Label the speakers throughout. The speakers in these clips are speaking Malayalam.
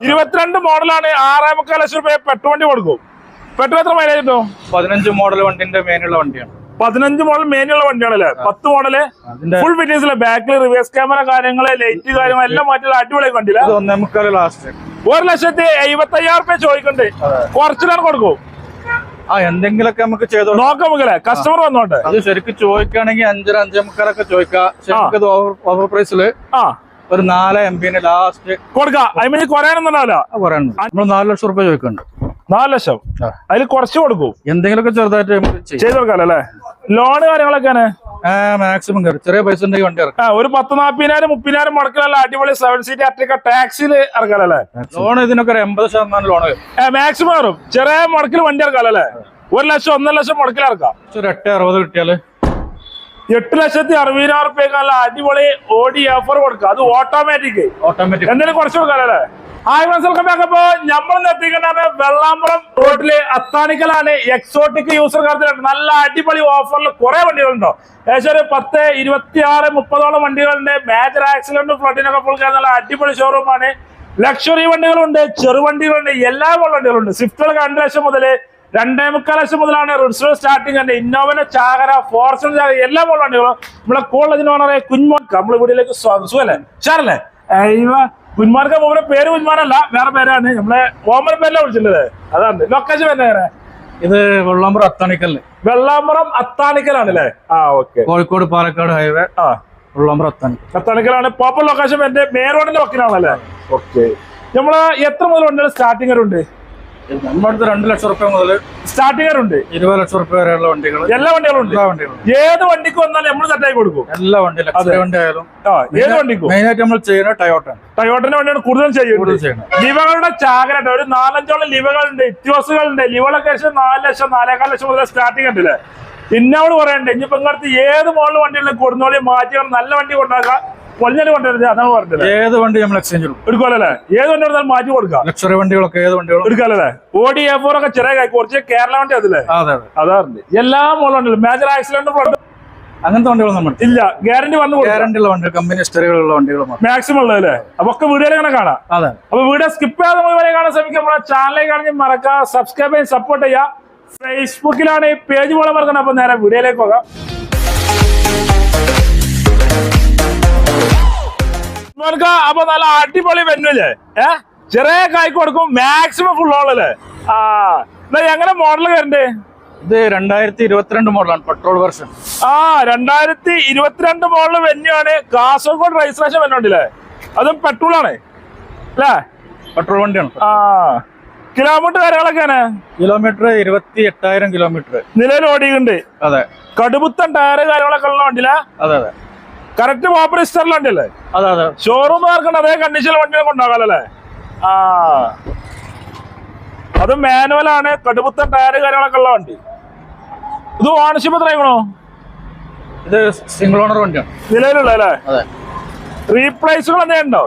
Speaker 1: ഇരുപത്തിരണ്ട് മോഡലാണ് ആറേ മുക്കാൽ ലക്ഷം രൂപ പെട്രോൾ വണ്ടി കൊടുക്കും. പെട്രോൾ എത്ര മൈലേജ് കിട്ടും?
Speaker 2: പതിനഞ്ച് മോഡൽ വണ്ടിന്റെ മേനുള്ള വണ്ടിയാണ്.
Speaker 1: പതിനഞ്ച് മോഡൽ മേനുള്ള വണ്ടിയാണല്ലേ? പത്ത്
Speaker 2: മോഡൽ
Speaker 1: ഫുൾ ഫിറ്റിംഗ്സിലെ ബാക്കിൽ റിവേഴ്സ് ക്യാമറ കാര്യങ്ങൾ ലൈറ്റ് കാര്യങ്ങൾ എല്ലാം മാറ്റിയുള്ള അടിപൊളി
Speaker 2: ലാസ്റ്റ്
Speaker 1: ഒരു ലക്ഷത്തി എഴുപത്തി അയ്യായിരം രൂപ ചോദിക്കണ്ട് കുറച്ചിലാണ് കൊടുക്കും.
Speaker 2: ആ എന്തെങ്കിലൊക്കെ നമുക്ക് ചെയ്തോ
Speaker 1: നോക്കാം നമുക്കല്ലേ കസ്റ്റമർ വന്നോട്ടെ.
Speaker 2: അത് ശരിക്കും ചോദിക്കുകയാണെങ്കിൽ അഞ്ചര അഞ്ചേ മുക്കാലൊക്കെ ചോദിക്കാം. ശരിക്കും ഓവർ പ്രൈസിൽ
Speaker 1: ആ.
Speaker 2: ഒരു നാല് എം പി ലാസ്റ്റ്
Speaker 1: കൊടുക്കാം. അതിന് കുറയാനൊന്നും ഉണ്ടാവില്ല
Speaker 2: നമ്മൾ നാല് ലക്ഷം റുപ്യ ചോദിക്കുന്നുണ്ട്
Speaker 1: നാല് ലക്ഷം. അതിൽ കുറച്ച് കൊടുക്കും.
Speaker 2: എന്തെങ്കിലുമൊക്കെ ചെറുതായിട്ട്
Speaker 1: ചെയ്ത് കൊടുക്കാല്ലോ അല്ലേ? ലോണ് കാര്യങ്ങളൊക്കെയാണ്
Speaker 2: ആ മാക്സിമം കയറും ചെറിയ പൈസ ഉണ്ടെങ്കിൽ വണ്ടി ഇറക്കാം.
Speaker 1: ഒരു പത്ത് നാപ്പതിനായിരം മുപ്പതിനായിരം മുടക്കലല്ല അടിപൊളി സെവൻ സീറ്റ് അർട്ടിക്ക ടാക്സിയിൽ ഇറക്കാലല്ലേ
Speaker 2: ലോൺ ഇതിനൊക്കെ ഒരു എൺപത് ശതമാനം ലോൺ
Speaker 1: മാക്സിമം കയറും ചെറിയ മുടക്കിൽ വണ്ടി ഇറക്കാലല്ലേ ഒരു ലക്ഷം ഒന്നര ലക്ഷം മുടക്കിൽ ഇറക്കാം.
Speaker 2: ഒരു എട്ട് അറുപത് കിട്ടിയാൽ
Speaker 1: എട്ട് ലക്ഷത്തി അറുപതിനായിരം അല്ല അടിപൊളി ഓടി ഓഫർ കൊടുക്കുക. അത് ഓട്ടോമാറ്റിക്
Speaker 2: ഓട്ടോമാറ്റിക്
Speaker 1: എന്തെങ്കിലും കുറച്ച് കൊടുക്കാല്ലേ ഹായ് മനസ്സിലൊക്കെ നോക്കുമ്പോ നമ്മൾ എത്തിക്കേണ്ടത് വെള്ളാമ്പുറം റോഡിൽ അത്താണിക്കലാണ്. Exotic user കാർത്തിലുണ്ട്. നല്ല അടിപൊളി ഓഫറിൽ കുറെ വണ്ടികളുണ്ടോ. ഏകദേശം ഒരു പത്ത് ഇരുപത്തി ആറ് മുപ്പതോളം വണ്ടികളുണ്ട്. മേജർ ആക്സിഡന്റ് ഫ്ലഡിനൊക്കെ ഫുൾ നല്ല അടിപൊളി ഷോറൂമാണ് ലക്ഷറി വണ്ടികളുണ്ട് ചെറുവണ്ടികളുണ്ട് എല്ലാ വണ്ടികളുണ്ട്. സ്വിഫ്റ്റുകൾ രണ്ട് ലക്ഷം മുതൽ രണ്ടേ മുക്കാൽ ലക്ഷം മുതലാണ് റിസർവ് സ്റ്റാർട്ടിംഗ് തന്നെ. ഇന്നോവന ചാകര ഫോർച്യൂൺ ചാകര എല്ലാ മോഡൽ വണ്ടികളും നമ്മളെ കോളേജിന് ഓണറെ കുഞ്ഞുമോൻ നമ്മൾ വീട്ടിലേക്ക് സ്വാഗതം സുഖല്ലേ? ഷാറല്ലേ കുഞ്ഞുമാർക്ക് മൂപ്പരെ പേര് കുഞ്ഞുമാനല്ല വേറെ പേരാണ്. നമ്മളെ ഓമൻ പേരിലാണ് വിളിച്ചിട്ടുള്ളത്. അതാണ്. ലൊക്കേഷൻ വേറെ?
Speaker 2: ഇത് വെള്ളാമ്പുറം അത്താണിക്കൽ
Speaker 1: വെള്ളാമ്പുറം അത്താണിക്കലാണ് അല്ലേ ആ ഓക്കെ
Speaker 2: കോഴിക്കോട് പാലക്കാട് ഹൈവേ.
Speaker 1: ആ.
Speaker 2: വെള്ളാമ്പുറം അത്താണിക്കൽ.
Speaker 1: അത്താണിക്കലാണ്. പോപ്പർ ലൊക്കേഷൻ എന്റെ മേരോടിന്റെ വക്കിലാണല്ലേ ഓക്കെ നമ്മൾ എത്ര മുതൽ വണ്ടികൾ സ്റ്റാർട്ടിംഗ് വരെ
Speaker 2: നമ്മുടെ അടുത്ത് രണ്ട് ലക്ഷം റുപ്യ മുതൽ
Speaker 1: സ്റ്റാർട്ടിംഗ് ഉണ്ട്
Speaker 2: ഇരുപത് ലക്ഷം റുപ്യ വരെയുള്ള വണ്ടികൾ
Speaker 1: എല്ലാ വണ്ടികളും ഉണ്ട്.
Speaker 2: എല്ലാ വണ്ടികളും
Speaker 1: ഏത് വണ്ടിക്ക് വന്നാലും നമ്മൾ സെറ്റായി കൊടുക്കും.
Speaker 2: എല്ലാ വണ്ടി ലക്ഷറി വണ്ടി ആയാലും
Speaker 1: ഏത് വണ്ടിക്കും?
Speaker 2: മെയിൻ ആയിട്ട് നമ്മൾ ചെയ്യുന്ന ടയോട്ട
Speaker 1: ടയോട്ടന്റെ വണ്ടിയാണ് കൂടുതൽ ചെയ്യുന്നത്.
Speaker 2: ചെയ്യുന്നത്.
Speaker 1: ലിവകളുടെ ചാകരണ്ട് ഒരു നാലഞ്ചോളം ലിവകളുണ്ട് ഇത്യോസുകളുണ്ട് ലിവകളൊക്കെ നാല് ലക്ഷം നാലേകാൽ ലക്ഷം മുതൽ സ്റ്റാർട്ടിംഗ് ഉണ്ടല്ലേ ഇന്നോട് പറയണ്ടേ ഇനിയിപ്പോ ഇങ്ങനത്തെ ഏത് മോഡൽ വണ്ടികളിലും കൊടുന്നോളി മാറ്റി നല്ല വണ്ടി കൊണ്ടാക്കാം പൊളിഞ്ഞാൽ കൊണ്ടുവരുന്നത് അതാണ് പറഞ്ഞത്.
Speaker 2: ഏത് വണ്ടി നമ്മൾ എക്സ്ചേഞ്ച് ഒരു
Speaker 1: എടുക്കുമല്ലേ ഏത് വണ്ടി എടുത്താൽ മാറ്റി കൊടുക്കാം.
Speaker 2: ലക്ഷറി വണ്ടികളൊക്കെ ഏത് വണ്ടികളും?
Speaker 1: എടുക്കാമല്ലേ ഓടി എ ഫോർ ഒക്കെ ചെറിയ കുറച്ച് കേരള വണ്ടി അതില്ലേ?
Speaker 2: അതെ അതെ.
Speaker 1: അതാറുണ്ട് എല്ലാ മോഡലും മേജർ ആക്സിഡന്റ്
Speaker 2: അങ്ങനത്തെ വണ്ടികൾ നമ്മൾ
Speaker 1: ഇല്ല. ഗ്യാരണ്ടി വന്നു
Speaker 2: ഗ്യാരണ്ടി ഉള്ള വണ്ടി കമ്പനി ഹിസ്റ്ററികളുള്ള വണ്ടികൾ
Speaker 1: മാക്സിമം ഉള്ളത് അല്ലേ? അപ്പൊ ഒക്കെ വീഡിയോ ഇങ്ങനെ കാണാം.
Speaker 2: അതെ.
Speaker 1: അപ്പൊ വീഡിയോ സ്കിപ്പ് ചെയ്യാതെ വരെ കാണാൻ ശ്രമിക്കുക. നമ്മുടെ ചാനലിൽ കാണി മറക്കുക സബ്സ്ക്രൈബ് ചെയ്യാൻ സപ്പോർട്ട് ചെയ്യുക. ഫേസ്ബുക്കിലാണ് ഈ പേജ് പോലെ മറക്കണം അപ്പൊ നേരെ വീഡിയോയിലേക്ക് പോകാം. നമുക്ക് അപ്പൊ നല്ല അടിപൊളി വെന്നുല്ലേ ഏ? ചെറിയ കായ് കൊടുക്കും മാക്സിമം ഫുൾ ഓളല്ലേ ആ എന്നാ എങ്ങനെ മോഡൽ കരണ്ടേ
Speaker 2: ഇത് രണ്ടായിരത്തി ഇരുപത്തിരണ്ട് മോഡലാണ് പെട്രോൾ വെർഷൻ
Speaker 1: ആ രണ്ടായിരത്തി ഇരുപത്തിരണ്ട് മോഡൽ വെന്യാണ് കാസർഗോഡ് രജിസ്ട്രേഷൻ വരുന്നുണ്ടല്ലേ അതും പെട്രോൾ ആണ് അല്ലേ?
Speaker 2: പെട്രോൾ വണ്ടിയാണ്
Speaker 1: ആ കിലോമീറ്റർ കാര്യങ്ങളൊക്കെയാണ്
Speaker 2: കിലോമീറ്റർ ഇരുപത്തി എട്ടായിരം കിലോമീറ്റർ
Speaker 1: നിലവിൽ ഓടിയുണ്ട്
Speaker 2: അതെ.
Speaker 1: കടുപുത്തൻ ടയർ കാര്യങ്ങളൊക്കെ ഉള്ള വണ്ടിയിലാ?
Speaker 2: അതെ അതെ.
Speaker 1: കറക്റ്റ് വാപ്പർ ഹിസ്റ്ററിൽ വണ്ടിയല്ലേ?
Speaker 2: അതെ അതെ.
Speaker 1: ഷോറൂം മാർക്കുണ്ട് അതേ കണ്ടീഷനിൽ വണ്ടികൾ കൊണ്ടാകാലല്ലേ ആ. അത് മാനുവൽ ആണ് കടുപുത്തൻ ടയറ് കാര്യങ്ങളൊക്കെ ഉള്ള വണ്ടി. ഇത് ഓണർഷിപ്പ് എത്രയാണോ
Speaker 2: ഇത് സിംഗിൾ ഓണർ വണ്ടിയാണ്.
Speaker 1: നിലവിലുള്ള അല്ലേ?
Speaker 2: അതെ.
Speaker 1: റീപ്ലേസുകൾ എന്തെങ്കിലും ഉണ്ടോ?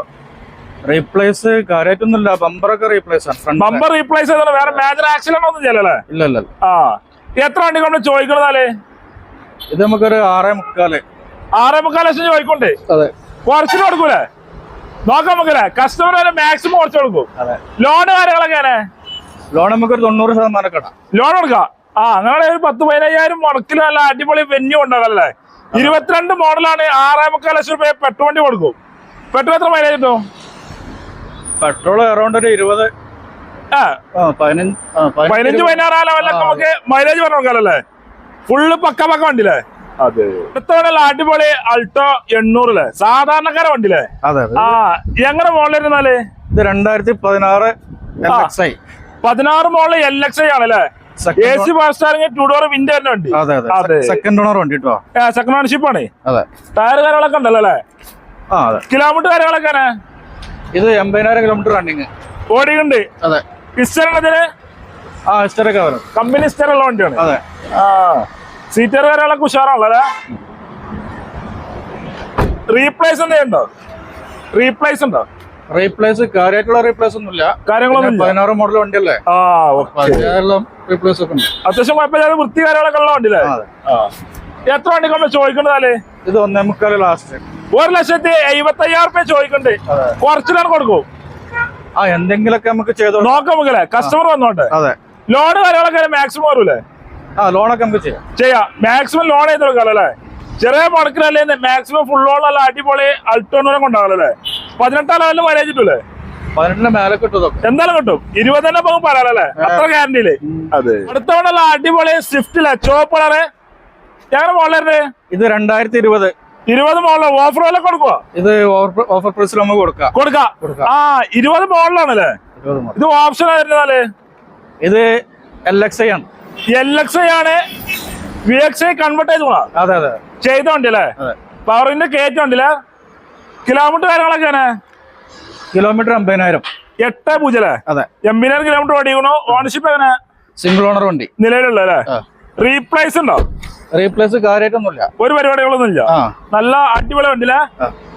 Speaker 2: റീപ്ലേസ് കാര്യമായിട്ടൊന്നുമില്ല ബമ്പറൊക്കെ റീപ്ലേസ് ആണ്
Speaker 1: ബമ്പർ റീപ്ലേസ് ചെയ്തോ വേറെ മേജർ ആക്സിഡന്റ് ഒന്നും ചെയ്യലല്ലേ?
Speaker 2: ഇല്ല ഇല്ല ഇല്ല.
Speaker 1: ആ എത്ര വണ്ടി നമ്മൾ ചോദിക്കണതാലേ
Speaker 2: ഇത് നമുക്കൊരു ആറേ മുക്കാൽ.
Speaker 1: ആറേ മുക്കാൽ ലക്ഷം
Speaker 2: അതെ.
Speaker 1: കുറച്ചിട്ട് കൊടുക്കൂലേ? നോക്കാം നമുക്കല്ലേ കസ്റ്റമർ വരെ മാക്സിമം കുറച്ച് കൊടുക്കും. ലോൺ കാര്യങ്ങളൊക്കെ
Speaker 2: ലോൺ നമുക്ക് ഒരു തൊണ്ണൂറ് ശതമാനം
Speaker 1: ലോൺ കൊടുക്കാം. ആ അങ്ങനെ ഒരു പത്ത് പതിനയ്യായിരം മുടക്കിൽ നല്ല അടിപൊളി വെന്യൂ ഉണ്ടാകല്ലേ ഇരുപത്തിരണ്ട് മോഡലാണ് ആറേ മുക്കാൽ ലക്ഷം രൂപ പെട്രോൾ വണ്ടി കൊടുക്കും. പെട്രോൾ എത്ര മൈലേജ് കിട്ടും?
Speaker 2: പെട്രോൾ അറൗണ്ട് ഒരു ഇരുപത്. പതിനഞ്ച്
Speaker 1: പതിനാറ് ലെവലൊക്കെ നമുക്ക് മൈലേജ് പറഞ്ഞു കൊടുക്കാമല്ലേ? ഫുള്ള് പക്ക പക്ക വണ്ടിയില്ലേ?
Speaker 2: അതെ.
Speaker 1: അടുത്ത അടിപൊളി അൾട്ടോ എണ്ണൂറിൽ സാധാരണക്കാര വണ്ടിയില്ലേ
Speaker 2: അതെ
Speaker 1: ആ എങ്ങനെ മോളിലിരുന്നാൽ
Speaker 2: ഇത് രണ്ടായിരത്തി പതിനാറ്
Speaker 1: ആ. പതിനാറ് മോളിൽ എൽ എക്സ് ഐ ആണല്ലേ? A C fast steering two door window തന്നെ.
Speaker 2: അതെ സെക്കൻഡ് ഓണർ വണ്ടി കേട്ടോ
Speaker 1: സെക്കൻഡ് ഓണർഷിപ്പ് ആണ്. ടയർ കാര്യങ്ങളൊക്കെ ഉണ്ടല്ലോ അല്ലേ? കിലോമീറ്റർ കാര്യങ്ങളൊക്കെ
Speaker 2: ഇത് എൺപതിനായിരം കിലോമീറ്റർ റണ്ണിങ്
Speaker 1: ഓടിയുണ്ട്
Speaker 2: അതെ.
Speaker 1: ഉള്ളതിന്
Speaker 2: ആ ഹിസ്റ്ററൊക്കെ വരും.
Speaker 1: കമ്പനി ഹിസ്റ്റർ ഉള്ള വണ്ടിയാണ്.
Speaker 2: അതെ.
Speaker 1: ആ. സീറ്റർ കാര്യങ്ങളൊക്കെ അല്ലേ? റീപ്ലേസ് എന്തെയുണ്ടോ റീപ്ലേസ് ഉണ്ടോ?
Speaker 2: റീപ്ലേസ് കാര്യമായിട്ടുള്ള റീപ്ലേസ് ഒന്നുമില്ല.
Speaker 1: കാര്യങ്ങളൊന്നും
Speaker 2: പതിനാറ് മോഡൽ വണ്ടിയല്ലേ?
Speaker 1: ആ
Speaker 2: റീപ്ലേസ് ഒക്കെ ഉണ്ട്.
Speaker 1: അത്യാവശ്യം കുഴപ്പമില്ലാതെ വൃത്തി കാര്യങ്ങളൊക്കെ ഉള്ള വണ്ടിയല്ലേ? എത്ര വണ്ടി കൊണ്ട് ചോദിക്കണ്ടതല്ലേ
Speaker 2: ഇത് ഒന്നേ മുക്കാൽ ലാസ്റ്റ്
Speaker 1: ഒരു ലക്ഷത്തി എഴുപത്തി അയ്യായിരം റുപ്യ ചോദിക്കണ്ടേ കുറച്ചിലാണ് കൊടുക്കും.
Speaker 2: ആ എന്തെങ്കിലുമൊക്കെ നമുക്ക് ചെയ്തോ
Speaker 1: നോക്കാം കസ്റ്റമർ വന്നോട്ടെ.
Speaker 2: അതെ.
Speaker 1: ലോഡ് കാര്യങ്ങളൊക്കെ മാക്സിമം വരൂലേ?
Speaker 2: ആ ലോണൊക്കെ നമുക്ക് ചെയ്യാം.
Speaker 1: ചെയ്യാം. മാക്സിമം ലോൺ ചെയ്ത് കൊടുക്കാമല്ലോ അല്ലേ? ചെറിയ മുടക്കിലല്ലേ മാക്സിമം ഫുൾ ലോൺ അല്ല അടിപൊളി അൾട്ടോണൂരം കൊണ്ടാണല്ലേ പതിനെട്ടാം ലെവലിൽ കിട്ടൂലേ?
Speaker 2: പതിനെട്ടിന്റെ മേലെ കിട്ടും
Speaker 1: എന്തായാലും കിട്ടും. ഇരുപത് തന്നെ പോകും പറയാലല്ലേ അത്ര ഗ്യാരണ്ടിയിൽ
Speaker 2: അതെ.
Speaker 1: അടുത്തവണല്ല അടിപൊളി സ്വിഫ്റ്റിലെ ചുവപ്പ് കളറ് ഞങ്ങളുടെ മോളറിന്റെ
Speaker 2: ഇത് രണ്ടായിരത്തി ഇരുപത്
Speaker 1: ഇരുപത് മോളിൽ ഓഫർ വില കൊടുക്കുക
Speaker 2: ഇത് ഓഫർ പ്രൈസിൽ നമുക്ക് കൊടുക്കാം.
Speaker 1: കൊടുക്കാം. ആ ഇരുപത് മോളിലാണല്ലേ ഇത് ഓപ്ഷൻ ആയിരുന്നാൽ?
Speaker 2: ഇത് എൽ എക്സ് ഐ ആണ്.
Speaker 1: എൽ എക്സ് ആണ്. വി എക്സ് ഐ കൺവേർട്ട് ചെയ്ത് പോണ?
Speaker 2: അതെ അതെ.
Speaker 1: ചെയ്ത വണ്ടി അല്ലേ
Speaker 2: അതെ.
Speaker 1: പവറിന്റെ കയറ്റ വണ്ടിയില്ലേ? കിലോമീറ്റർ കാര്യങ്ങളൊക്കെയാണ്
Speaker 2: കിലോമീറ്റർ അമ്പതിനായിരം.
Speaker 1: എട്ട് പൂജ്യം അല്ലേ?
Speaker 2: അതെ.
Speaker 1: എൺപതിനായിരം കിലോമീറ്റർ ഓടിക്കണോ. ഓണർഷിപ്പ് എങ്ങനെ?
Speaker 2: സിംഗിൾ ഓണർ വണ്ടി.
Speaker 1: നിലവിലുള്ള അല്ലേ. റീപ്ലേസ് ഉണ്ടോ?
Speaker 2: റീപ്ലേസ് കാര്യമായിട്ടൊന്നുമില്ല
Speaker 1: ഒരു പരിപാടികളൊന്നും ഇല്ല നല്ല അടിപൊളി വണ്ടിയില്ലേ.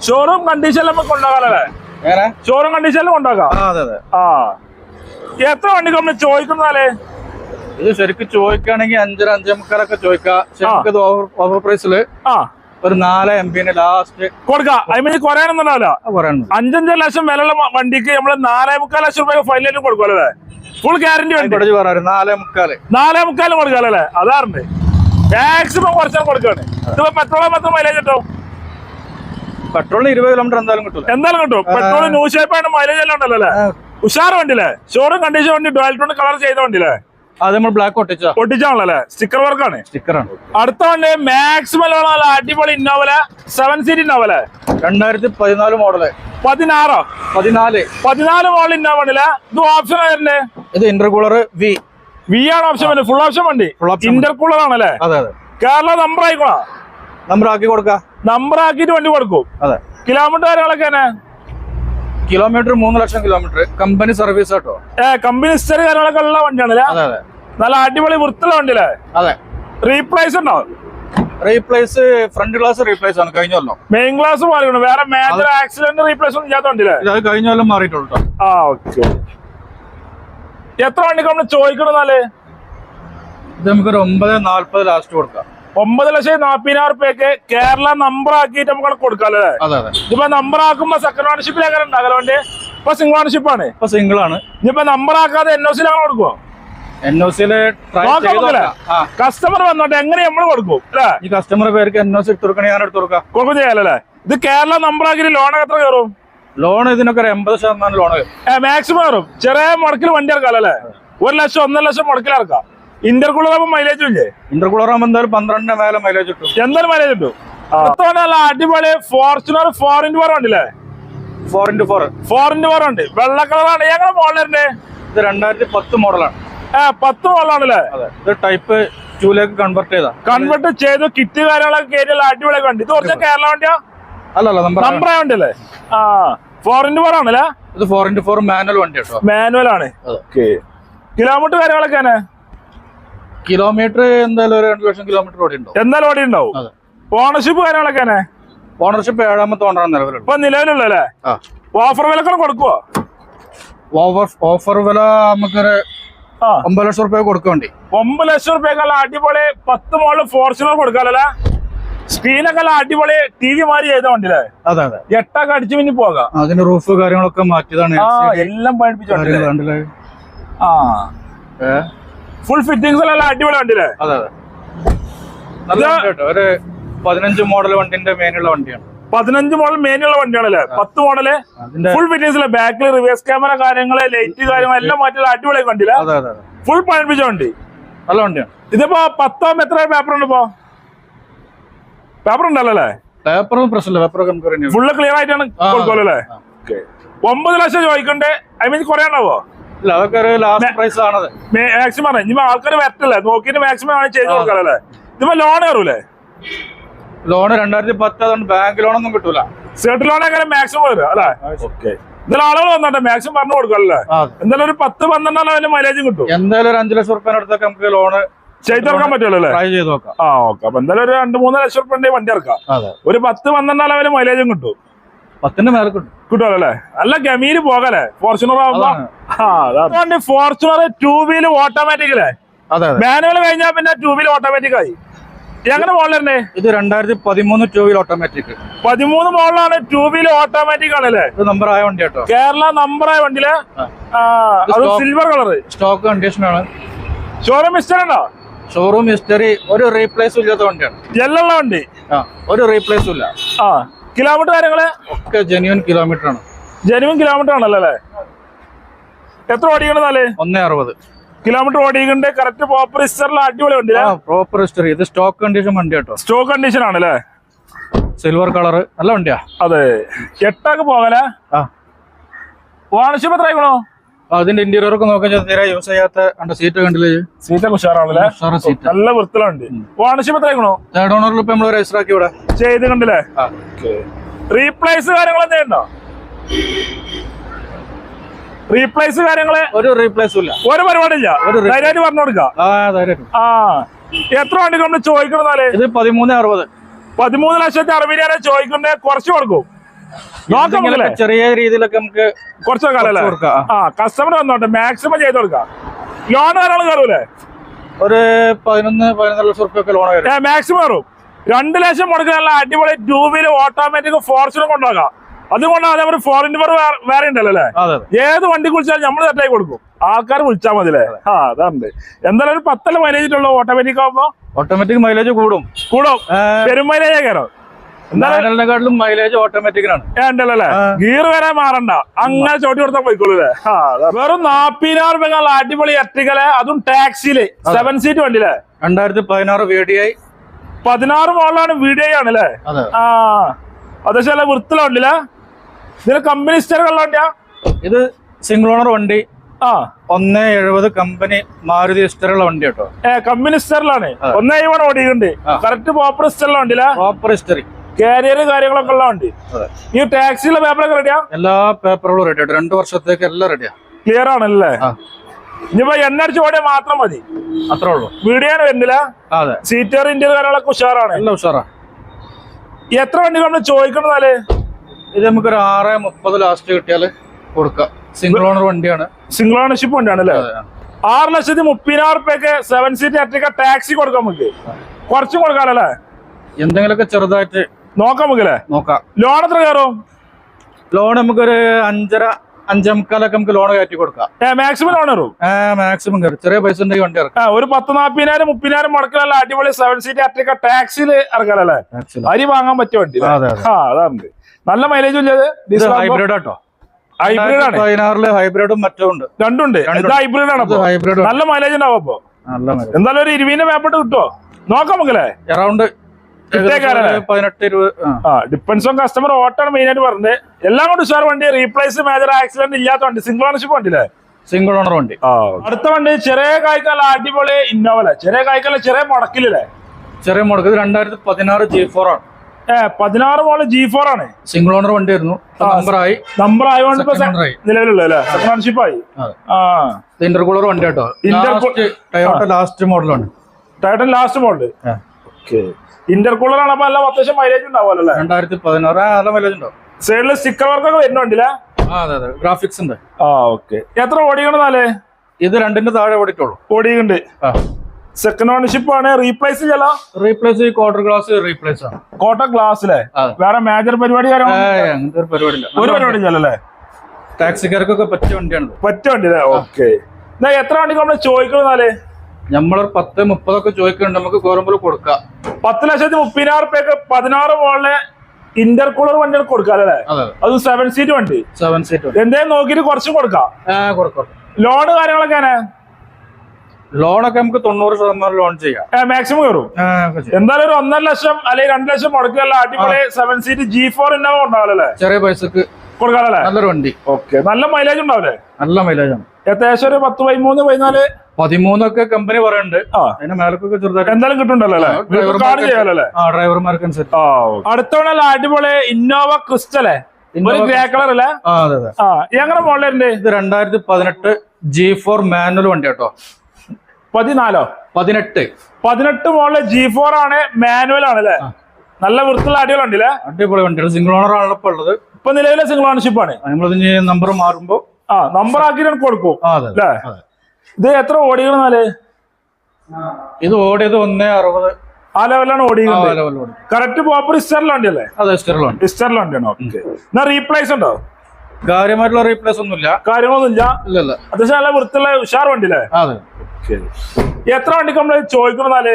Speaker 1: ഷോറൂം കണ്ടീഷനിൽ നമുക്ക് കൊണ്ടാകാലല്ലേ
Speaker 2: എങ്ങനെ?
Speaker 1: ഷോറൂം കണ്ടീഷനിൽ കൊണ്ടാക്കാം
Speaker 2: ആ അതെ അതെ.
Speaker 1: ആ. എത്ര വണ്ടിക്ക് നമ്മൾ ചോദിക്കുന്നതാലേ?
Speaker 2: ഇത് ശരിക്കും ചോദിക്കുകയാണെങ്കിൽ അഞ്ചര അഞ്ചേ മുക്കാലൊക്കെ ചോദിക്കാം ഇത് ഓഫർ ഓഫർ പ്രൈസിൽ ഒരു നാല് എം പിന്നെ ലാസ്റ്റ്
Speaker 1: കൊടുക്കാം. അതിന് കുറയാനൊന്നും ഉണ്ടാവില്ല
Speaker 2: പറയാനുണ്ട്
Speaker 1: അഞ്ചഞ്ച് ലക്ഷം വിലയുള്ള വണ്ടിക്ക് നമ്മൾ നാലേ മുക്കാൽ ലക്ഷം രൂപ ഫൈനലായിട്ട് കൊടുക്കുമല്ലേ ഫുൾ ഗ്യാരണ്ടി വണ്ടി.
Speaker 2: നാലേ മുക്കാൽ
Speaker 1: നാലേ മുക്കാലും കൊടുക്കാല്ലേ അതാറുണ്ട്. മാക്സിമം കുറച്ചാൽ കൊടുക്കാണ്. ഇതിപ്പോ പെട്രോൾ മാത്രം മൈലേജ് കിട്ടും?
Speaker 2: പെട്രോളിന് ഇരുപത് കിലോമീറ്റർ എന്തായാലും കിട്ടും
Speaker 1: എന്തായാലും കിട്ടും. പെട്രോൾ ന്യൂ ഷേപ്പാണ് മൈലേജ് എല്ലാം ഉണ്ടല്ലോ അല്ലേ? ഉഷാർ വണ്ടിയില്ലേ? ഷോറും കണ്ടീഷൻ വണ്ടി ഡുവൽ ടോൺ കളർ ചെയ്ത വണ്ടിയില്ലേ?
Speaker 2: അത് നമ്മൾ ബ്ലാക്ക് ഒട്ടിച്ച
Speaker 1: ഒട്ടിച്ചാണല്ലേ സ്റ്റിക്കർ വർക്കാണ്
Speaker 2: സ്റ്റിക്കറാണ്
Speaker 1: അടുത്ത വണ്ടി മാക്സിമം അടിപൊളി ഇന്നോവല സെവൻ സീറ്റ് ഇന്നോവല
Speaker 2: രണ്ടായിരത്തി പതിനാല് മോഡൽ
Speaker 1: പതിനാറോ?
Speaker 2: പതിനാല്.
Speaker 1: പതിനാല് മോഡൽ ഇന്നോവ ഇത് ഓപ്ഷൻ ആയിരുന്നേ
Speaker 2: ഇത് ഇന്റർകൂളർ വി
Speaker 1: വി ആണ് ഓപ്ഷൻ വണ്ടി. ഫുൾ ഓപ്ഷൻ വണ്ടി.
Speaker 2: ഇന്റർകൂളർ
Speaker 1: ഇന്റർ കൂളർ ആണല്ലേ
Speaker 2: അതെ അതെ.
Speaker 1: കേരള നമ്പർ ആയിക്കോളാം.
Speaker 2: നമ്പർ ആക്കി കൊടുക്കാം.
Speaker 1: നമ്പർ ആക്കിയിട്ട് വണ്ടി കൊടുക്കും.
Speaker 2: അതെ.
Speaker 1: കിലോമീറ്റർ കാര്യങ്ങളൊക്കെ തന്നെ
Speaker 2: കിലോമീറ്റർ മൂന്ന് ലക്ഷം കിലോമീറ്റർ. കമ്പനി സർവീസ് കേട്ടോ
Speaker 1: ഏ കമ്പനി ഹിസ്റ്ററി കാര്യങ്ങളൊക്കെ ഉള്ള വണ്ടിയാണല്ലേ?
Speaker 2: അതെ അതെ.
Speaker 1: നല്ല അടിപൊളി വൃത്തിയുള്ള വണ്ടിയല്ലേ?
Speaker 2: അതെ.
Speaker 1: റീപ്ലേസ് ഉണ്ടോ?
Speaker 2: റീപ്ലേസ് ഫ്രണ്ട് ഗ്ലാസ് റീപ്ലേസ് ആണ്. കഴിഞ്ഞ കൊല്ലം.
Speaker 1: മെയിൻ ഗ്ലാസ് മാറിയാണ് വേറെ മേജർ ആക്സിഡന്റ് റീപ്ലേസ് ഒന്നും ചെയ്യാത്ത വണ്ടിയില്ലേ?
Speaker 2: അത് കഴിഞ്ഞ കൊല്ലം മാറിയിട്ടുള്ളൂ ട്ടോ.
Speaker 1: ആ ഓക്കെ എത്ര വണ്ടിക്ക് നമ്മൾ ചോദിക്കണമെന്നാൽ
Speaker 2: ഇത് നമുക്കൊരു ഒമ്പത് നാല്പത് ലാസ്റ്റ് കൊടുക്കാം.
Speaker 1: ഒമ്പത് ലക്ഷം നാപ്പതിനായിരം റുപ്യക്ക് കേരള നമ്പർ ആക്കിയിട്ട് നമുക്ക് കൊടുക്കാല്ലേ
Speaker 2: അതെ
Speaker 1: ഇതിപ്പോ നമ്പർ ആക്കുമ്പോ സെക്കൻഡ് ഓണർഷിപ്പിൽ എങ്ങനെ ഉണ്ടാകല വണ്ടി? ഇപ്പൊ സിംഗിൾ ഓണർഷിപ്പ് ആണ്.
Speaker 2: ഇപ്പൊ സിംഗിൾ ആണ്.
Speaker 1: ഇനിയിപ്പോ നമ്പർ ആക്കാതെ എൻ ഒ സിയിലാണ് കൊടുക്കുവോ?
Speaker 2: എൻ ഒ സിയിൽ
Speaker 1: കസ്റ്റമർ വന്നോട്ടെ എങ്ങനെ നമ്മൾ കൊടുക്കും അല്ലേ?
Speaker 2: ഈ കസ്റ്റമർ പേർക്ക് എൻ ഒ സി എടുത്തു കൊടുക്കണേ ഞാൻ എടുത്തു കൊടുക്കാം.
Speaker 1: കൊടുക്കും ചെയ്യാലല്ലേ ഇത് കേരള നമ്പർ ആക്കി ലോൺ എത്ര കയറും?
Speaker 2: ലോൺ ഇതിനൊക്കെ ഒരു എൺപത് ശതമാനം ലോൺ
Speaker 1: മാക്സിമം കയറും. ചെറിയ മുടക്കിൽ വണ്ടി ഇറക്കാം അല്ലേ? ഒരു ലക്ഷം ഒന്നര ലക്ഷം മുടക്കിൽ ഇറക്കാം. ഇന്റർകൂളർ ആകുമ്പോൾ മൈലേജ് ഇല്ലേ?
Speaker 2: ഇന്റർകൂളർ ആകുമ്പോൾ എന്തായാലും പന്ത്രണ്ടിന് മേലെ മൈലേജ് കിട്ടും.
Speaker 1: എന്തായാലും മൈലേജ് കിട്ടും? നല്ല അടിപൊളി ഫോർച്യൂണർ ഫോർ ഇന്റു ഫോർ ഉണ്ടല്ലേ?
Speaker 2: Four into four
Speaker 1: four into four ഉണ്ട്. വെള്ള കളറാണ് ഞങ്ങൾ മോഡലിന്റെ
Speaker 2: ഇത് രണ്ടായിരത്തി പത്ത് മോഡലാണ്
Speaker 1: ഏഹ് പത്ത് മോഡലാണല്ലേ
Speaker 2: ഇത് ടൈപ്പ് ടൂലേക്ക് കൺവെർട്ട് ചെയ്താ.
Speaker 1: കൺവെർട്ട് ചെയ്ത് കിറ്റ് കാര്യങ്ങളൊക്കെ കയറ്റിയുള്ള അടിപൊളി വണ്ടി ഇത് കുറച്ച് കേരള വണ്ടിയാ?
Speaker 2: അല്ലല്ല അല്ല നമ്പർ
Speaker 1: വണ്ടിയല്ലേ ആ ഫോർ ഇന്റു ഫോർ ആണല്ലേ?
Speaker 2: ഇത് ഫോർ ഇന്റു ഫോർ മാനുവൽ വണ്ടി കേട്ടോ.
Speaker 1: മാനുവൽ ആണ്.
Speaker 2: ഓക്കെ
Speaker 1: കിലോമീറ്റർ കാര്യങ്ങളൊക്കെ
Speaker 2: കിലോമീറ്റർ എന്തായാലും ഒരു രണ്ട് ലക്ഷം കിലോമീറ്റർ ഓടി ഉണ്ടാവും.
Speaker 1: എന്തായാലും ഓടി ഉണ്ടാവും. ഓണർഷിപ്പ് കാര്യങ്ങളൊക്കെ
Speaker 2: ഓണർഷിപ്പ് ഏഴാമത്തെ ഓണറാണ് നിലവിലുള്ളത്.
Speaker 1: ഇപ്പൊ നിലവിലുള്ളല്ലേ
Speaker 2: ആ.
Speaker 1: ഓഫർ വില കൊടുക്കുവോ?
Speaker 2: ഓഫർ ഓഫർ വില നമുക്കൊരു ഒമ്പത് ലക്ഷം റുപ്യ കൊടുക്കണ്ടി
Speaker 1: ഒമ്പത് ലക്ഷം റുപ്യക്കുള്ള അടിപൊളി പത്ത് മോൾ ഫോർച്യൂണർ കൊടുക്കാല്ലേ സ്ക്രീനൊക്കെ അടിപൊളി ടി വി മാറി ചെയ്ത വണ്ടിയില്ലേ
Speaker 2: അതെ അതെ.
Speaker 1: എട്ടൊക്കെ അടിച്ചു പിന്നെ പോകാം.
Speaker 2: അതിന് റൂഫ് കാര്യങ്ങളൊക്കെ മാറ്റിയതാണ്
Speaker 1: എല്ലാം
Speaker 2: പഠിപ്പിച്ചു
Speaker 1: ആ? ഫുൾ ഫിറ്റിംഗ്സ് എല്ലാം അടിപൊളി വണ്ടിയില്ലേ?
Speaker 2: അതെ അതെ. വണ്ടി ഒരു പതിനഞ്ച് മോഡൽ വണ്ടിന്റെ മേനുള്ള വണ്ടിയാണ്.
Speaker 1: പതിനഞ്ച് മോഡൽ മേനുള്ള വണ്ടിയാണല്ലേ? പത്ത്
Speaker 2: മോഡൽ
Speaker 1: ഫുൾ ഫിറ്റിംഗ്സിലെ ബാക്കിൽ റിവേഴ്സ് ക്യാമറ കാര്യങ്ങൾ ലൈറ്റ് കാര്യങ്ങൾ എല്ലാം മാറ്റിയുള്ള അടിപൊളി വണ്ടിയില്ല?
Speaker 2: അതെ
Speaker 1: ഫുൾ പഴപ്പിച്ച വണ്ടി.
Speaker 2: നല്ല വണ്ടിയാണ്.
Speaker 1: ഇതിപ്പോ പത്താം എത്ര പേപ്പർ ഉണ്ട് ഇപ്പോ? പേപ്പർ ഉണ്ടല്ലേ
Speaker 2: പേപ്പറും പ്രശ്നമില്ല. പേപ്പറൊക്കെ
Speaker 1: ഫുള്ള് ക്ലിയർ ആയിട്ടാണ് കൊടുക്കുമല്ലോ അല്ലേ. ഒമ്പത് ലക്ഷം ചോദിക്കണ്ടേ. ഐ മീൻ കുറേ ഉണ്ടാവോ?
Speaker 2: ഇല്ല അതൊക്കെ ഒരു ലാസ്റ്റ് പ്രൈസ് ആണത്.
Speaker 1: മാക്സിമം ഇനി ആൾക്കാർ വരട്ടല്ലേ നോക്കിയിട്ട് മാക്സിമം ആണ് ചെയ്ത് കൊടുക്കാല്ലേ ഇതിപ്പോ ലോൺ കയറൂലേ?
Speaker 2: ലോൺ രണ്ടായിരത്തി പത്ത് അതുകൊണ്ട് ബാങ്ക് ലോണൊന്നും കിട്ടൂല.
Speaker 1: സെട്ട് ലോൺ അങ്ങനെ മാക്സിമം വരും അല്ലേ? ഓക്കെ ഇതിൽ ആളുകൾ വന്നോട്ടെ മാക്സിമം പറഞ്ഞു കൊടുക്കാല്ലേ. എന്തായാലും ഒരു പത്ത് പന്ത്രണ്ടാം ലെവലിൽ മൈലേജും കിട്ടും.
Speaker 2: എന്തായാലും ഒരു അഞ്ചു ലക്ഷം റുപ്യ അടുത്തൊക്കെ നമുക്ക് ലോണ്
Speaker 1: ചെയ്ത് പറ്റുമല്ലോ അല്ലേ?
Speaker 2: ട്രൈ ചെയ്ത് നോക്കാം
Speaker 1: ആ ഓക്കെ അപ്പൊ എന്തായാലും ഒരു രണ്ട് മൂന്ന് ലക്ഷം റുപ്യ വണ്ടി ഇറക്കാം. ഒരു പത്ത് പന്ത്രണ്ടാണ് ലെവലിൽ മൈലേജും കിട്ടും.
Speaker 2: പത്തിന്റെ മേലെ കിട്ടും.
Speaker 1: കിട്ടുമല്ലോ അല്ലേ? നല്ല ഗമീര് പോകല്ലേ? ഫോർച്യൂണർ ആവുമ്പോ? ഫോർച്യൂണർ ടൂ വീൽ ഓട്ടോമാറ്റിക് അല്ലേ മാനുവൽ കഴിഞ്ഞാൽ പിന്നെ ടൂ വീൽ ഓട്ടോമാറ്റിക് ആയി. എങ്ങനെ മോളിലെ
Speaker 2: ഇത് രണ്ടായിരത്തി പതിമൂന്ന് ടൂ വീൽ ഓട്ടോമാറ്റിക്
Speaker 1: പതിമൂന്ന് മോഡലാണ് ടൂ വീൽ ഓട്ടോമാറ്റിക് ആണല്ലേ
Speaker 2: ഇത് നമ്പർ ആയ വണ്ടി കേട്ടോ.
Speaker 1: കേരള നമ്പർ വണ്ടിയിൽ
Speaker 2: ആ.
Speaker 1: ആ, അത്
Speaker 2: stock.
Speaker 1: Silver colour
Speaker 2: stock condition ആണ്.
Speaker 1: ഷോറൂം മിസ്റ്റർ ഉണ്ടോ?
Speaker 2: ഷോറൂം ഹിസ്റ്ററി ഒരു റീപ്ലേസും ഇല്ലാത്ത വണ്ടിയാണ്.
Speaker 1: ജെല്ലുള്ള വണ്ടി.
Speaker 2: ഒരു റീപ്ലേസും ഇല്ല.
Speaker 1: ആ. കിലോമീറ്റർ കാര്യങ്ങൾ?
Speaker 2: ഒക്കെ ജെന്യൂൻ കിലോമീറ്റർ ആണ്.
Speaker 1: ജനുവൻ കിലോമീറ്റർ ആണല്ലോ അല്ലേ? എത്ര ഓടിക്കണെന്നാൽ
Speaker 2: ഒന്നേ അറുപത്.
Speaker 1: കിലോമീറ്റർ ഓടിക്കണ്ട് കറക്റ്റ് പ്രോപ്പർ ഹിസ്റ്ററിൽ അടിപൊളി വണ്ടി
Speaker 2: പ്രോപ്പർ ഹിസ്റ്ററി ഇത് സ്റ്റോക്ക് കണ്ടീഷൻ വണ്ടി കേട്ടോ.
Speaker 1: സ്റ്റോക്ക് കണ്ടീഷൻ ആണല്ലേ
Speaker 2: സിൽവർ കളർ നല്ല വണ്ടിയാ.
Speaker 1: അതെ. എട്ടാക്ക്
Speaker 2: പോകാനാ?
Speaker 1: ഓണർഷിപ്പ് എത്ര ആയിക്കണോ
Speaker 2: അതിന്റെ ഇന്റീരിയർ ഒക്കെ നോക്കാൻ തീരെ യൂസ് ചെയ്യാത്ത അന്റെ സീറ്റ് കണ്ടില്ലേ
Speaker 1: സീറ്റൊക്കെ ഉഷാറാണല്ലേ?
Speaker 2: ഉഷാറ് സീറ്റ്
Speaker 1: നല്ല വൃത്തിലുണ്ട് ഓണർഷിപ്പ് എത്രയാണോ
Speaker 2: തേർഡ് ഓണറിൽ ഇപ്പൊ നമ്മൾ രജിസ്റ്റർ ആക്കി ഇവിടെ
Speaker 1: ചെയ്ത് കണ്ടില്ലേ. റീപ്ലേസ് കാര്യങ്ങളെന്താ ഉണ്ടോ? റീപ്ലേസ് കാര്യങ്ങൾ
Speaker 2: ഒരു റീപ്ലേസും ഇല്ല.
Speaker 1: ഒരു പരിപാടിയില്ല ധൈര്യമായിട്ട് പറഞ്ഞു കൊടുക്കാം.
Speaker 2: ആ
Speaker 1: എത്ര വണ്ടി നമ്മൾ ചോദിക്കണമെന്നാൽ
Speaker 2: ഇത് പതിമൂന്ന് അറുപത്.
Speaker 1: പതിമൂന്ന് ലക്ഷത്തി അറുപതിനായിരം ചോദിക്കണ്ടേ കുറച്ച് കൊടുക്കും.
Speaker 2: ചെറിയ രീതിയിലൊക്കെ നമുക്ക്
Speaker 1: കുറച്ച് ആ. കസ്റ്റമർ വന്നോട്ടെ മാക്സിമം ചെയ്ത് കൊടുക്കാം. ലോൺ ധാരാളം കയറൂലേ
Speaker 2: ഒരു പതിനൊന്ന് പതിനൊന്ന് ലക്ഷം റുപ്യ ഒക്കെ ലോൺ
Speaker 1: ഏ മാക്സിമം കയറും രണ്ട് ലക്ഷം കൊടുക്കാനുള്ള അടിപൊളി ടൂ വീലർ ഓട്ടോമാറ്റിക് ഫോർച്ചുണർ കൊണ്ടുപോകാം അതുകൊണ്ടാണ് അതേപോലെ ഫോർ ഇന്റു ഫോർ വേറെ ഉണ്ടല്ലോ അല്ലേ? ഏത് വണ്ടി കുളിച്ചാലും നമ്മൾ സെറ്റായി കൊടുക്കും. ആൾക്കാർ വിളിച്ചാൽ മതി അല്ലേ? ആ അതാണ് എന്തായാലും ഒരു പത്തല്ല ഉള്ളു ഓട്ടോമാറ്റിക് ആകുമ്പോ
Speaker 2: ഓട്ടോമാറ്റിക് മൈലേജ് കൂടും.
Speaker 1: കൂടും. പെരും മൈലേജ് കയറും.
Speaker 2: മാനുവലിനെക്കാട്ടിലും മൈലേജ് ഓട്ടോമാറ്റിക്കിനാണ്
Speaker 1: ഏ, ഉണ്ടല്ലോ ഗീർ വരെ മാറണ്ട. അങ്ങനെ ചോട്ടി കൊടുത്താൽ പോയിക്കോളൂ. വെറും നാപ്പതിനായിരം രൂപ അടിപൊളി എത്തിക്കൽ അതും ടാക്സിയിൽ സെവൻ സീറ്റ് വണ്ടിയിലെ.
Speaker 2: രണ്ടായിരത്തി പതിനാറ് വീഡിയായി
Speaker 1: പതിനാറ് മോളിലാണ് വീഡിയായി ആണല്ലേ
Speaker 2: അതെ.
Speaker 1: ആ. അത് നല്ല വൃത്തിയുള്ള വണ്ടിയില്ലേ ഇതിന് കമ്പനി സ്റ്റർ വണ്ടിയാ?
Speaker 2: ഇത് സിംഗിൾ ഓണർ വണ്ടി.
Speaker 1: ആ.
Speaker 2: ഒന്ന് എഴുപത് കമ്പനി മാരുതി ഇസ്റ്ററുള്ള വണ്ടി കേട്ടോ.
Speaker 1: ഏ കമ്പനി സ്റ്ററിലാണ്
Speaker 2: ആ.
Speaker 1: ഒന്നേ ഓടിയുണ്ട്
Speaker 2: ആ.
Speaker 1: കറക്റ്റ് പ്രോപ്പർ സ്റ്ററിലുള്ള വണ്ടിയില്ല
Speaker 2: പ്രോപ്പർ ഹിസ്റ്ററി
Speaker 1: കാരിയർ കാര്യങ്ങളൊക്കെ ഉള്ള വണ്ടി.
Speaker 2: അതെ.
Speaker 1: ഈ ടാക്സിയിലെ പേപ്പറൊക്കെ റെഡിയാ
Speaker 2: എല്ലാ പേപ്പറുകളും റെഡി ആയിട്ട് രണ്ട് വർഷത്തേക്ക് എല്ലാം റെഡിയാ
Speaker 1: ക്ലിയർ ആണല്ലേ? ഇനിയിപ്പോ എണ്ണ അടിച്ച് ഓടിയാൽ മാത്രം മതി.
Speaker 2: അത്രേ ഉള്ളൂ.
Speaker 1: വീഡിയോ വരുന്നില്ല സീറ്റർ ഇന്ത്യ കാര്യങ്ങളൊക്കെ ഉഷാറാണ്.
Speaker 2: എല്ലാം ഉഷാറാ.
Speaker 1: എത്ര വണ്ടി നമ്മൾ ചോദിക്കണതാൽ
Speaker 2: ഇത് നമുക്കൊരു ആറ് മുപ്പത് ലാസ്റ്റ് കിട്ടിയാൽ കൊടുക്കാം. സിംഗിൾ ഓണർ വണ്ടിയാണ്.
Speaker 1: സിംഗിൾ ഓണർഷിപ്പ് വണ്ടിയാണ് അല്ലേ. ആറ് ലക്ഷത്തി മുപ്പതിനായിരം റുപ്യക്ക് സെവൻ സീറ്റ് അറ്റിക്ക ടാക്സി കൊടുക്കാം നമുക്ക്. കുറച്ചും കൊടുക്കാമല്ലേ
Speaker 2: എന്തെങ്കിലുമൊക്കെ ചെറുതായിട്ട്
Speaker 1: നോക്കാം നമുക്കല്ലേ?
Speaker 2: നോക്കാം.
Speaker 1: ലോൺ എത്ര കയറും?
Speaker 2: ലോൺ നമുക്കൊരു അഞ്ചര അഞ്ചേ മുക്കാലൊക്കെ നമുക്ക് ലോൺ കയറ്റി കൊടുക്കാം.
Speaker 1: മാക്സിമം ലോൺ കയറും?
Speaker 2: മാക്സിമം കയറും. ചെറിയ പൈസ ഉണ്ടെങ്കിൽ വണ്ടി ഇറക്കാം.
Speaker 1: ഒരു പത്ത് നാപ്പതിനായിരം മുപ്പതിനായിരം മുടക്കിലല്ല അടിപൊളി സെവൻ സീറ്റ് അറ്റിക്ക ടാക്സിയിൽ ഇറക്കാലല്ലേ. അരി വാങ്ങാൻ പറ്റിയ വണ്ടി അതാണ് നല്ല മൈലേജ് ഇല്ലത്
Speaker 2: ഇത്? ഹൈബ്രിഡ് ആട്ടോ.
Speaker 1: ഹൈബ്രിഡ് ആണ്.
Speaker 2: പതിനാറിൽ ഹൈബ്രിഡും മറ്റും ഉണ്ട്.
Speaker 1: രണ്ടുണ്ട്. ഹൈബ്രിഡ് ആണ്
Speaker 2: ഹൈബ്രിഡ്
Speaker 1: നല്ല മൈലേജ് ഉണ്ടാവും അപ്പൊ. എന്തായാലും ഒരു ഇരുപതിന്റെ പേപ്പട്ട് കിട്ടുമോ നോക്കാം നമുക്കല്ലേ?
Speaker 2: അറൗണ്ട്
Speaker 1: കിട്ടിയേക്കാരല്ലേ?
Speaker 2: പതിനെട്ട്
Speaker 1: ഡിപ്പെൻസ് ഓൺ കസ്റ്റമർ ഓട്ടാണ് മെയിൻ ആയിട്ട് പറഞ്ഞത്. എല്ലാം കൊണ്ട് ഉഷാർ വണ്ടി റീപ്ലേസ് മേജർ ആക്സിഡന്റ് ഇല്ലാത്ത വണ്ടി സിംഗിൾ ഓണർഷിപ്പ് വണ്ടിയില്ലേ?
Speaker 2: സിംഗിൾ ഓണർ വണ്ടി.
Speaker 1: അടുത്ത വണ്ടി ചെറിയ കായ്ക്കാല അടിപൊളി ഇന്നോവല ചെറിയ കായ്ക്കാല ചെറിയ മുടക്കില്ലേ
Speaker 2: ചെറിയ മുടക്ക് ഇത് രണ്ടായിരത്തി പതിനാറ് ജി ഫോർ ആണ്.
Speaker 1: ഏഹ് പതിനാറ് മോൾ ജി ഫോർ ആണ്.
Speaker 2: സിംഗിൾ ഓണർ വണ്ടി ആയിരുന്നു. നമ്പർ ആയി.
Speaker 1: നമ്പർ ആയതുകൊണ്ട്. നിലവിലുള്ള സെക്കൻഡ് ഓണർഷിപ്പ് ആയി.
Speaker 2: ഇന്റർകൂളർ വണ്ടി കേട്ടോ.
Speaker 1: ഇന്റർകൂളർ
Speaker 2: ടയോട്ട ലാസ്റ്റ് മോഡലാണ്
Speaker 1: ടയോട്ട ലാസ്റ്റ് മോഡൽ ഇന്റർകൂളർ ആണ് അപ്പൊ എല്ലാം അത്യാവശ്യം മൈലേജ് ഉണ്ടാവുമല്ലോ അല്ലേ?
Speaker 2: രണ്ടായിരത്തി പതിനാറ് നല്ല മൈലേജ് ഉണ്ടോ
Speaker 1: സൈഡിൽ സ്റ്റിക്കർ വർക്കൊക്കെ വരുന്നുണ്ടല്ലേ
Speaker 2: ആ അതെ അതെ. ഗ്രാഫിക്സ് ഉണ്ട്.
Speaker 1: ആ ഓക്കെ എത്ര ഓടിക്കണെന്നാലേ
Speaker 2: ഇത് രണ്ടിന്റെ താഴെ ഓടിക്കുള്ളൂ
Speaker 1: ഓടിയുണ്ട് സെക്കൻഡ് ഓണർഷിപ്പ് ആണ്. റീപ്ലേസ് ചെയ്യല?
Speaker 2: റീപ്ലേസ് ക്വാർട്ടർ ഗ്ലാസ് റീപ്ലേസ് ആണ്
Speaker 1: ക്വാർട്ടർ ഗ്ലാസ്സിലെ
Speaker 2: അല്ലേ
Speaker 1: വേറെ മേജർ പരിപാടി കാര്യങ്ങൾ
Speaker 2: ഏയ്, അങ്ങനത്തെ ഒരു
Speaker 1: ഒരു പരിപാടി ചെയ്യലല്ലേ
Speaker 2: ടാക്സിക്കാർക്കൊക്കെ പറ്റിയ വണ്ടിയാണ്
Speaker 1: പറ്റ വണ്ടി ഓക്കെ എത്ര വണ്ടി നമ്മൾ ചോദിക്കണെന്നാൽ
Speaker 2: നമ്മളൊരു പത്ത് മുപ്പതൊക്കെ ചോദിക്കുന്നുണ്ട് നമുക്ക് കോറുമ്പോൾ കൊടുക്കാം.
Speaker 1: പത്ത് ലക്ഷത്തി മുപ്പതിനായിരം റുപ്യക്ക് പതിനാറ് മോളിലെ ഇന്റർകൂളർ വണ്ടി കൊടുക്കാല്ലേ
Speaker 2: അല്ലേ?
Speaker 1: അത് സെവൻ സീറ്റ് വണ്ടി.
Speaker 2: സെവൻ സീറ്റ് വണ്ടി.
Speaker 1: എന്തേലും നോക്കിയിട്ട് കുറച്ച് കൊടുക്കാം.
Speaker 2: കൊടുക്കാം
Speaker 1: ലോണ് കാര്യങ്ങളൊക്കെ
Speaker 2: ലോണൊക്കെ നമുക്ക് തൊണ്ണൂറ് ശതമാനം ലോൺ ചെയ്യാം.
Speaker 1: മാക്സിമം കയറും. എന്തായാലും ഒരു ഒന്നര ലക്ഷം അല്ലെങ്കിൽ രണ്ട് ലക്ഷം മുടക്കല്ല അടിപൊളി seven seat G four Innova ഉണ്ടാവില്ലേ
Speaker 2: ചെറിയ പൈസക്ക്
Speaker 1: കൊടുക്കാല്ലേ
Speaker 2: നല്ലൊരു വണ്ടി.
Speaker 1: ഓക്കെ നല്ല മൈലേജ് ഉണ്ടാവില്ലേ?
Speaker 2: നല്ല മൈലേജ് ആണ്.
Speaker 1: ഏകദേശം ഒരു പത്ത് പതിമൂന്ന് പതിനാല്
Speaker 2: പതിമൂന്നൊക്കെ കമ്പനി പറയുന്നുണ്ട്. അതിന്റെ മേലക്കൊക്കെ ചെറുതായിട്ട്
Speaker 1: എന്തായാലും കിട്ടുന്നുണ്ടല്ലോ അല്ലേ?
Speaker 2: ആ,
Speaker 1: അല്ലേ
Speaker 2: ഡ്രൈവർമാർക്ക് അനുസരിച്ച്.
Speaker 1: അടുത്തവണ അടിപൊളി ഇന്നോവ ക്രിസ്റ്റലേ ഒരു ഗ്രേ കളർ അല്ലേ? എങ്ങനെ മോഡലുണ്ട്
Speaker 2: ഇത് രണ്ടായിരത്തി പതിനെട്ട് ജി ഫോർ മാനുവൽ വണ്ടി കേട്ടോ.
Speaker 1: പതിനാലോ?
Speaker 2: പതിനെട്ട്.
Speaker 1: പതിനെട്ട് മോഡൽ ജി ഫോർ ആണ് മാനുവൽ ആണ് അല്ലേ? നല്ല വൃത്തിയുള്ള അടികളുണ്ടല്ലേ
Speaker 2: അടിപൊളി വണ്ടിയാണ്. സിംഗിൾ ഓണർ ആണ് ഇപ്പൊ ഉള്ളത്.
Speaker 1: ഇപ്പൊ നിലവിലെ സിംഗിൾ ഓണർഷിപ്പ് ആണ്.
Speaker 2: നമ്മളിത് നമ്പർ മാറുമ്പോ
Speaker 1: ആ നമ്പർ ആക്കി കൊടുക്കും. അല്ലേ? ഇത് എത്ര ഓടിക്കണെന്നാൽ
Speaker 2: ഇത് ഓടിയത് ഒന്നേ അറുപത്.
Speaker 1: ആ ലെവലാണ്
Speaker 2: ഓടിയത്.
Speaker 1: കറക്റ്റ് പ്രോപ്പർ ഇസ്റ്ററിലെ വണ്ടിയല്ലേ
Speaker 2: അതെ സ്റ്റെറിലുണ്ട്
Speaker 1: ഇസ്റ്ററിലെ വണ്ടിയാണ്. ഓക്കെ എന്നാ റീപ്ലേസ് ഉണ്ടോ?
Speaker 2: കാര്യമായിട്ടുള്ള റീപ്ലേസ് ഒന്നുമില്ല.
Speaker 1: കാര്യങ്ങളൊന്നും ഇല്ല
Speaker 2: കാര്യമൊന്നുമില്ല ഇല്ല
Speaker 1: അത്യാവശ്യം നല്ല വൃത്തിയുള്ള ഉഷാർ വണ്ടിയില്ലേ?
Speaker 2: അതെ.
Speaker 1: എത്ര വണ്ടിക്ക് നമ്മൾ ചോദിക്കണമെന്നാൽ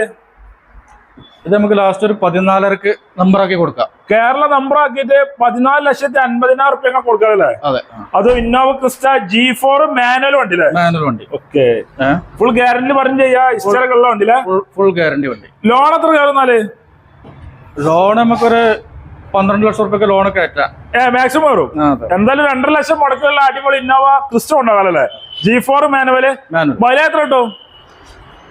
Speaker 2: ഇത് നമുക്ക് ലാസ്റ്റ് ഒരു പതിനാലരക്ക് നമ്പർ ആക്കി കൊടുക്കാം.
Speaker 1: കേരള നമ്പർ ആക്കിയിട്ട് പതിനാല് ലക്ഷത്തി അൻപതിനായിരം റുപ്യ കൊടുക്കാറല്ലേ
Speaker 2: അതെ.
Speaker 1: അത് Innova Crysta G four manual വണ്ടി
Speaker 2: മാനുവൽ വണ്ടി.
Speaker 1: ഓക്കെ ഫുൾ ഗ്യാരണ്ടി പറഞ്ഞു ചെയ്യാ. വണ്ടി ഉള്ള
Speaker 2: ഫുൾ ഗ്യാരണ്ടി വണ്ടി.
Speaker 1: ലോൺ എത്ര കയറുന്നാൽ
Speaker 2: ലോൺ നമുക്കൊരു പന്ത്രണ്ട് ലക്ഷം റുപ്യ ലോൺ കയറ്റാം.
Speaker 1: ഏ മാക്സിമം
Speaker 2: വരും
Speaker 1: എന്തായാലും രണ്ടര ലക്ഷം മുടക്കുള്ള അടിപൊളി Innova Crysta ഉണ്ടാകാലല്ലേ G four manual
Speaker 2: manual
Speaker 1: mileage എത്ര കിട്ടും?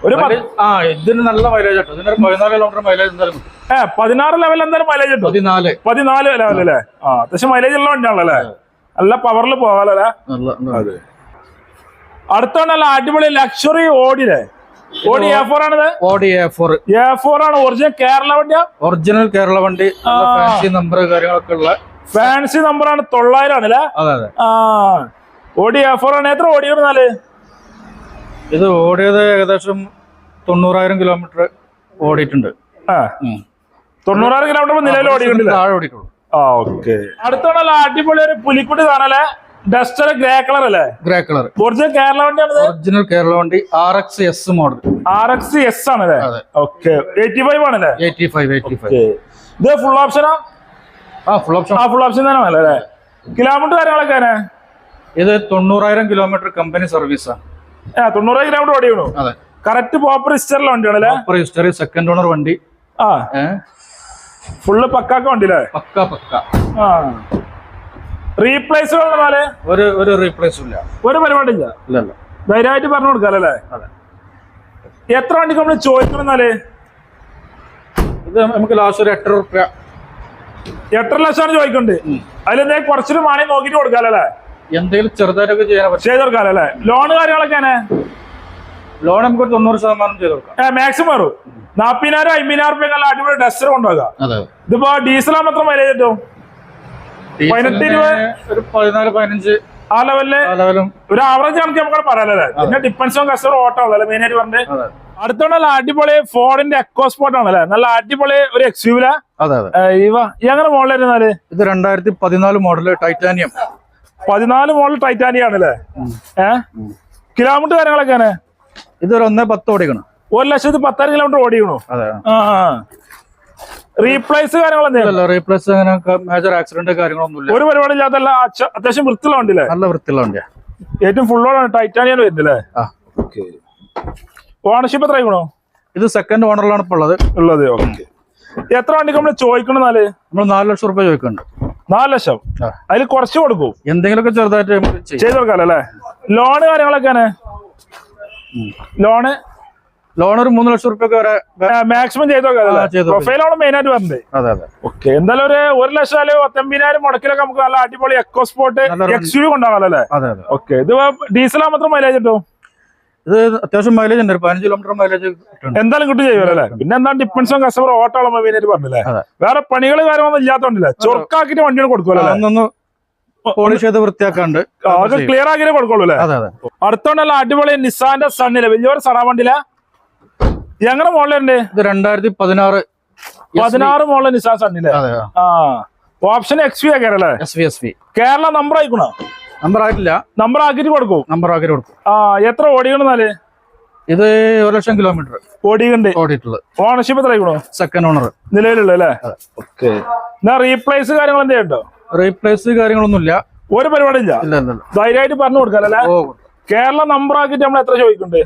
Speaker 1: ഒരു
Speaker 2: ആ ഇതിന് നല്ല മൈലേജ് കിട്ടും ഇതിനൊരു പതിനാല് കിലോമീറ്റർ മൈലേജ് എന്തായാലും
Speaker 1: ഏ പതിനാറ് ലെവൽ എന്തായാലും മൈലേജ് കിട്ടും.
Speaker 2: പതിനാല്.
Speaker 1: പതിനാല് ലെവൽ അല്ലേ ആ. അത്യാവശ്യം മൈലേജ് ഉള്ള വണ്ടിയാണല്ലോ അല്ലേ നല്ല പവറിൽ പോകാലല്ലേ
Speaker 2: നല്ല നല്ല
Speaker 1: അടുത്ത അടിപൊളി ലക്ഷറി ഓടിയില്ലേ ഓടി എ ഫോർ ആണിത്?
Speaker 2: ഓടി എ ഫോർ
Speaker 1: എ ഫോർ ആണ്. ഒറിജിനൽ കേരള വണ്ടിയാ?
Speaker 2: ഒറിജിനൽ കേരള വണ്ടി. ഫാൻസി നമ്പർ കാര്യങ്ങളൊക്കെ ഉള്ള.
Speaker 1: ഫാൻസി നമ്പർ ആണ്. തൊള്ളായിരം ആണല്ലേ
Speaker 2: അതെ അതെ.
Speaker 1: ഓടി എ ഫോർ ആണ്. എത്ര ഓടിയിരുന്നാൽ
Speaker 2: ഇത് ഓടിയത് ഏകദേശം തൊണ്ണൂറായിരം കിലോമീറ്റർ ഓടിയിട്ടുണ്ട്.
Speaker 1: ആ. തൊണ്ണൂറായിരം കിലോമീറ്റർ നിലവിൽ ഓടിയിട്ടുണ്ടല്ലേ
Speaker 2: താഴെ ഓടിയിട്ടുള്ളൂ.
Speaker 1: ആ ഓക്കെ. അടുത്തോണ്ടല്ല അടിപൊളി ഒരു പുലിക്കുട്ടി കാണല്ലേ? ഡസ്റ്റർ ഗ്രേ കളർ അല്ലേ?
Speaker 2: Grey colour.
Speaker 1: ഒറിജിനൽ കേരള വണ്ടിയാണ്
Speaker 2: ഒറിജിനൽ കേരള വണ്ടി R X S model
Speaker 1: R X S ആണല്ലേ?
Speaker 2: അതെ.
Speaker 1: ഓക്കെ. എയ്റ്റി ഫൈവ് ആണല്ലേ?
Speaker 2: എയ്റ്റി ഫൈവ് എയ്റ്റി ഫൈവ്
Speaker 1: ഇത് ഫുൾ ഓപ്ഷനാ
Speaker 2: ആ? ഫുൾ ഓപ്ഷൻ
Speaker 1: ആ ഫുൾ ഓപ്ഷൻ തന്നെ അല്ലേ? കിലോമീറ്റർ കാര്യങ്ങളൊക്കെ
Speaker 2: ഇത് തൊണ്ണൂറായിരം കിലോമീറ്റർ കമ്പനി സർവീസാണ്
Speaker 1: ആ. തൊണ്ണൂറ് കിലോമീറ്റർ ഓടി
Speaker 2: അതെ.
Speaker 1: കറക്റ്റ് പ്രോപ്പർ ഹിസ്റ്ററിലെ വണ്ടിയാണല്ലേ
Speaker 2: പോപ്പർ ഹിസ്റ്ററി സെക്കൻഡ് ഓണർ വണ്ടി.
Speaker 1: ആ. ഫുള്ള് പക്കാക്ക വണ്ടിയില്ലേ?
Speaker 2: പക്ക പക്ക.
Speaker 1: ആ. റീപ്ലേസ് പോലെ
Speaker 2: ഒരു ഒരു റീപ്ലേസും ഇല്ല.
Speaker 1: ഒരു പരിപാടി ഇല്ല.
Speaker 2: ഇല്ല ഇല്ല.
Speaker 1: ധൈര്യമായിട്ട് പറഞ്ഞു കൊടുക്കാല്ലേ
Speaker 2: അതെ.
Speaker 1: എത്ര വണ്ടിക്ക് നമ്മൾ ചോദിക്കണമെന്നാൽ
Speaker 2: ഇത് നമുക്ക് ലാസ്റ്റ് ഒരു എട്ടര റുപ്യ
Speaker 1: എട്ടര ലക്ഷമാണ് ചോദിക്കുന്നുണ്ട് അതിലെന്തെങ്കിലും കുറച്ചൊരു മണി നോക്കിട്ട് കൊടുക്കാല്ലേ
Speaker 2: എന്തെങ്കിലും ചെറുതായിട്ടൊക്കെ ചെയ്യാൻ
Speaker 1: ചെയ്ത് കൊടുക്കാം അല്ലേ? ലോൺ കാര്യങ്ങളൊക്കെ
Speaker 2: ലോൺ നമുക്ക് തൊണ്ണൂറ് ശതമാനം ചെയ്ത് കൊടുക്കാം.
Speaker 1: മാക്സിമം വരും. നാപ്പതിനായിരം അമ്പതിനായിരം റുപ്യ അടിപൊളി ഡസ്റ്റർ കൊണ്ടുപോകാം. ഇതിപ്പോ ഡീസലാ മാത്രം മൈലേജ് കിട്ടും? പതിനെട്ട്
Speaker 2: ഒരു പതിനാല് പതിനഞ്ച്.
Speaker 1: ആ
Speaker 2: ലെവലിൽ
Speaker 1: ഒരു ആവറേജ് കണക്ക് നമുക്ക് പിന്നെ ഡിപ്പെൻസ് കസ്റ്റമർ ഓട്ടോ മെയിൻ ആയിട്ട് പറഞ്ഞത്.
Speaker 2: അതെ.
Speaker 1: അടുത്തോണ്ടല്ല അടിപൊളി ഫോർഡിന്റെ എക്കോസ്പോർട്ട് ആണല്ലേ നല്ല അടിപൊളി ഒരു എക്സ്യൂവിലാ
Speaker 2: അതെ അതെ.
Speaker 1: ഇവ ഈ അങ്ങനെ മോളിലിരുന്നാൽ
Speaker 2: ഇത് രണ്ടായിരത്തി പതിനാല് മോഡൽ ടൈറ്റാനിയം
Speaker 1: പതിനാല് മോഡൽ ടൈറ്റാനിയ ആണല്ലേ? ഏ? കിലോമീറ്റർ കാര്യങ്ങളൊക്കെയാണ്
Speaker 2: ഇതൊരു ഒന്നേ പത്ത് ഓടിക്കണം.
Speaker 1: ഒരു ലക്ഷത്തി പത്തായിരം കിലോമീറ്റർ ഓടിക്കണു.
Speaker 2: അതെ.
Speaker 1: ആ റീപ്ലേസ് കാര്യങ്ങൾ
Speaker 2: റീപ്ലേസ് അങ്ങനെ മേജർ ആക്സിഡന്റ് കാര്യങ്ങളൊന്നുമില്ല.
Speaker 1: ഒരു പരിപാടി ഇല്ലാത്തല്ല അത്യാവശ്യം വൃത്തിയുള്ള വണ്ടിയില്ലേ
Speaker 2: നല്ല വൃത്തിയുള്ള വണ്ടിയാ
Speaker 1: ഏറ്റവും ഫുള്ളോടാണ് ടൈറ്റാനിയാണ് വരുന്നില്ലേ?
Speaker 2: ആ.
Speaker 1: ഓണർഷിപ്പ് എത്ര ആയിക്കണോ?
Speaker 2: ഇത് സെക്കൻഡ് ഓണറിലാണ് ഇപ്പൊ ഉള്ളത്.
Speaker 1: ഉള്ളത് ഓക്കെ എത്ര വണ്ടിക്ക് നമ്മൾ ചോദിക്കണെന്നാൽ
Speaker 2: നമ്മൾ നാല് ലക്ഷം റുപ്യ ചോദിക്കുന്നുണ്ട്
Speaker 1: നാല് ലക്ഷം. അതിൽ കുറച്ച് കൊടുക്കും.
Speaker 2: എന്തെങ്കിലുമൊക്കെ ചെറുതായിട്ട്
Speaker 1: ചെയ്ത് കൊടുക്കാലോ അല്ലേ? ലോണ് കാര്യങ്ങളൊക്കെയാണ്. ലോണ്.
Speaker 2: ലോൺ ഒരു മൂന്ന് ലക്ഷം റുപ്യ വരെ
Speaker 1: മാക്സിമം ചെയ്ത് കൊടുക്കാം.
Speaker 2: കൊടുക്കാം.
Speaker 1: പ്രൊഫൈലാണ് മെയിൻ ആയിട്ട് വന്നത്
Speaker 2: അതെ അതെ.
Speaker 1: ഓക്കെ എന്തായാലും ഒരു ഒരു ലക്ഷം അല്ലെങ്കിൽ പത്തൊമ്പതിനായിരം മുടക്കിലൊക്കെ നമുക്ക് നല്ല അടിപൊളി എക്കോ സ്പോട്ട്
Speaker 2: നല്ലൊരു
Speaker 1: എക്സ് യു കൊണ്ടാകാലോ അല്ലേ? ഓക്കെ ഇത് ഡീസലാ മാത്രം മൈലേജ് കിട്ടും?
Speaker 2: ഇത് അത്യാവശ്യം മൈലേജ് ഉണ്ട്. ഒരു പതിനഞ്ച് കിലോമീറ്റർ മൈലേജ്
Speaker 1: എന്തായാലും കിട്ടും ചെയ്യുമല്ലേ പിന്നെ എന്താണ് ഡിപ്പെൻസ് ഓൺ കസ്റ്റമർ ഓട്ടോ ആളുമ്പോൾ മെയിൻ ആയിട്ട് പറഞ്ഞില്ലേ? വേറെ പണികൾ കാര്യമൊന്നും ഇല്ലാത്തോണ്ടല്ലേ? ചൊറുക്കാക്കിട്ട് വണ്ടിയാണ് കൊടുക്കുമല്ലോ
Speaker 2: അന്നൊന്ന് പോളിഷ് ചെയ്ത് വൃത്തിയാക്കാണ്ട്
Speaker 1: ക്ലിയർ ആക്കിയേ കൊടുക്കുള്ളൂ അല്ലേ? അടുത്തോണ്ടല്ല അടിപൊളി നിസാന്റെ സണ്ണിൽ വലിയൊരു സണ വണ്ടിയില? ഞങ്ങളുടെ മോളിലുണ്ട്
Speaker 2: ഇത് രണ്ടായിരത്തി പതിനാറ്
Speaker 1: പതിനാറ് മോളിലെ നിസാൻ
Speaker 2: സണ്ണിൽ
Speaker 1: ആ. Option X V
Speaker 2: S V
Speaker 1: Kerala number ആയിക്കണോ.
Speaker 2: Number ആയിട്ടില്ല.
Speaker 1: നമ്പർ ആക്കിട്ട് കൊടുക്കും.
Speaker 2: നമ്പർ ആക്കിട്ട് കൊടുക്കും.
Speaker 1: ആ എത്ര ഓടിക്കണെന്നാൽ
Speaker 2: ഇത് ഒരു ലക്ഷം കിലോമീറ്റർ
Speaker 1: ഓടിക്കണ്ട്
Speaker 2: ഓടിയിട്ടുള്ളത്.
Speaker 1: ഓണർഷിപ്പ് എത്ര ആയിക്കണോ
Speaker 2: സെക്കൻഡ് ഓണർ
Speaker 1: നിലവിലുള്ള അല്ലേ. ഓക്കെ എന്നാ റീപ്ലേസ് കാര്യങ്ങൾ എന്തെങ്കിലും ഉണ്ടോ?
Speaker 2: റീപ്ലേസ് കാര്യങ്ങളൊന്നുമില്ല.
Speaker 1: ഒരു പരിപാടി ഇല്ല.
Speaker 2: ഇല്ല ഇല്ല ഇല്ല.
Speaker 1: ധൈര്യമായിട്ട് പറഞ്ഞു കൊടുക്കാല്ലേ
Speaker 2: ഓ
Speaker 1: കേരള നമ്പർ ആക്കിട്ട് നമ്മൾ എത്ര ചോദിക്കുന്നുണ്ട്?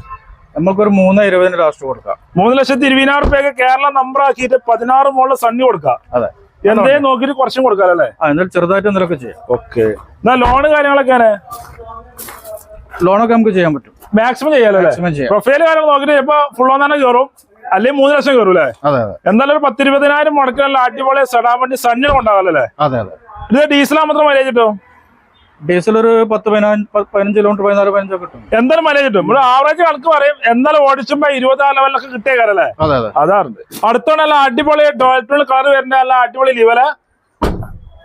Speaker 2: നമുക്കൊരു മൂന്ന് ഇരുപതിന് ലാസ്റ്റ് കൊടുക്കാം.
Speaker 1: മൂന്ന് ലക്ഷത്തി ഇരുപതിനായിരം രൂപയൊക്കെ കേരള നമ്പർ ആക്കിയിട്ട് പതിനാറ് മുകളിൽ സണ്ണി കൊടുക്കാം.
Speaker 2: അതെ.
Speaker 1: എന്തേ നോക്കിട്ട് കുറച്ചും കൊടുക്കാലോ
Speaker 2: ആ എന്നാലും ചെറുതായിട്ട് എന്തെങ്കിലുമൊക്കെ ചെയ്യാം.
Speaker 1: ഓക്കെ. എന്നാ ലോണ് കാര്യങ്ങളൊക്കെയാണ്
Speaker 2: ലോണൊക്കെ നമുക്ക് ചെയ്യാൻ പറ്റും.
Speaker 1: മാക്സിമം ചെയ്യാലോ അല്ലേ?
Speaker 2: ചെയ്യാം.
Speaker 1: പ്രൊഫൈൽ കാര്യങ്ങൾ നോക്കിട്ട് ഇപ്പൊ ഫുൾ ഓൺ തന്നെ കയറും അല്ലെങ്കിൽ മൂന്ന് ലക്ഷം കയറും അല്ലേ?
Speaker 2: അതെ അതെ.
Speaker 1: എന്തായാലും ഒരു പത്തിരുപതിനായിരം മുടക്കാനുള്ള അടിപൊളി സെഡാൻ വണ്ടി
Speaker 2: അതെ അതെ.
Speaker 1: ഇത് ഡീസലാ മാത്രം മൈലേജ് കിട്ടും?
Speaker 2: ഡീസൽ ഒരു പത്ത് പതിനഞ്ച് പതിനഞ്ച് കിലോമീറ്റർ പതിനാല് പതിനഞ്ചൊക്കെ കിട്ടും.
Speaker 1: എന്തായാലും മൈലേജ് കിട്ടും? ഇവിടെ ആവറേജ് കണക്ക് പറയും. എന്നാലും ഓടിച്ചുമ്പോ ഇരുപതാം ലെവലിലൊക്കെ കിട്ടിയ
Speaker 2: അതെ അതെ.
Speaker 1: അടുത്തോടെ നല്ല അടിപൊളി ഡോൾട്ടോൾ കളർ വരുന്ന നല്ല അടിപൊളി ലിവല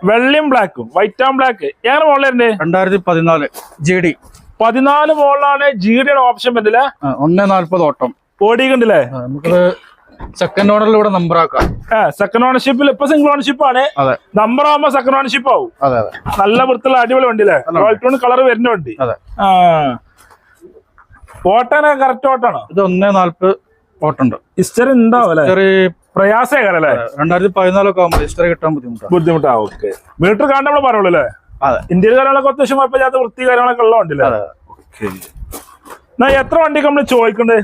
Speaker 1: വെള്ളയും ബ്ലാക്കും വൈറ്റ് ആൻഡ് ബ്ലാക്ക് എങ്ങനെ വരണ്ടേ?
Speaker 2: രണ്ടായിരത്തി പതിനാല് ജി ഡി
Speaker 1: പതിനാല് മോളിലാണ് ജി ഡിയുടെ ഓപ്ഷൻ പറ്റില്ല
Speaker 2: ഒന്നേ നാല്പത് ഓട്ടം.
Speaker 1: ഓടിക്കണ്ടില്ലേ?
Speaker 2: നമുക്ക് സെക്കൻഡ് ഓണറിലൂടെ നമ്പർ ആക്കാം.
Speaker 1: സെക്കൻഡ് ഓണർഷിപ്പിൽ ഇപ്പൊ സിംഗിൾ ഓണർഷിപ്പ് ആണ്. നമ്പർ ആകുമ്പോ സെക്കൻഡ് ഓണർഷിപ്പ് ആവും. നല്ല വൃത്തിയുള്ള അടിപൊളി വണ്ടി അല്ലേ? കളർ വരുന്ന വണ്ടി. ഓട്ടാനൊക്കെ കറക്റ്റ് ഓട്ടാണോ
Speaker 2: ഇത് ഒന്നേ നാല്പത് ഓട്ടുണ്ട്
Speaker 1: ഹിസ്റ്ററി ഉണ്ടാവും
Speaker 2: പ്രയാസേ
Speaker 1: പ്രയാസേക്കാരല്ലേ
Speaker 2: രണ്ടായിരത്തി പതിനാലൊക്കെ ആകുമ്പോൾ ഹിസ്റ്ററി കിട്ടാൻ ബുദ്ധിമുട്ടാണ്.
Speaker 1: ബുദ്ധിമുട്ടാ ഓക്കെ മീറ്റർ കാണുമ്പോൾ നമ്മൾ പറയുള്ളൂ അല്ലേ? ഇന്ത്യയിൽ കാര്യങ്ങളൊക്കെ അത്യാവശ്യം കുഴപ്പമില്ലാത്ത വൃത്തി കാര്യങ്ങളൊക്കെ ഉള്ള എന്നാ എത്ര വണ്ടിക്ക് നമ്മൾ ചോദിക്കണ്ടേ?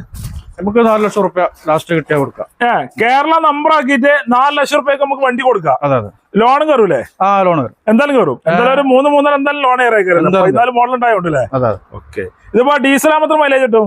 Speaker 2: നമുക്ക് നാല് ലക്ഷം റുപ്യ ലാസ്റ്റ് കിട്ടിയാ കൊടുക്കാം.
Speaker 1: ഏ കേരള നമ്പർ ആക്കിയിട്ട് നാല് ലക്ഷം റുപ്യക്ക് നമുക്ക് വണ്ടി കൊടുക്കാം.
Speaker 2: അതെ അതെ.
Speaker 1: ലോൺ കയറൂലേ?
Speaker 2: ആ ലോൺ കയറും.
Speaker 1: എന്തായാലും കയറും. എന്തായാലും ഒരു മൂന്ന് മൂന്നര എന്തായാലും ലോൺ കയറി. കയറില്ല. പതിനാല് മോഡൽ ഉണ്ടായോണ്ടല്ലേ
Speaker 2: അതെ അതെ.
Speaker 1: ഓക്കെ. ഇതിപ്പോ ഡീസൽ മാത്രം മൈലേജ് കിട്ടും?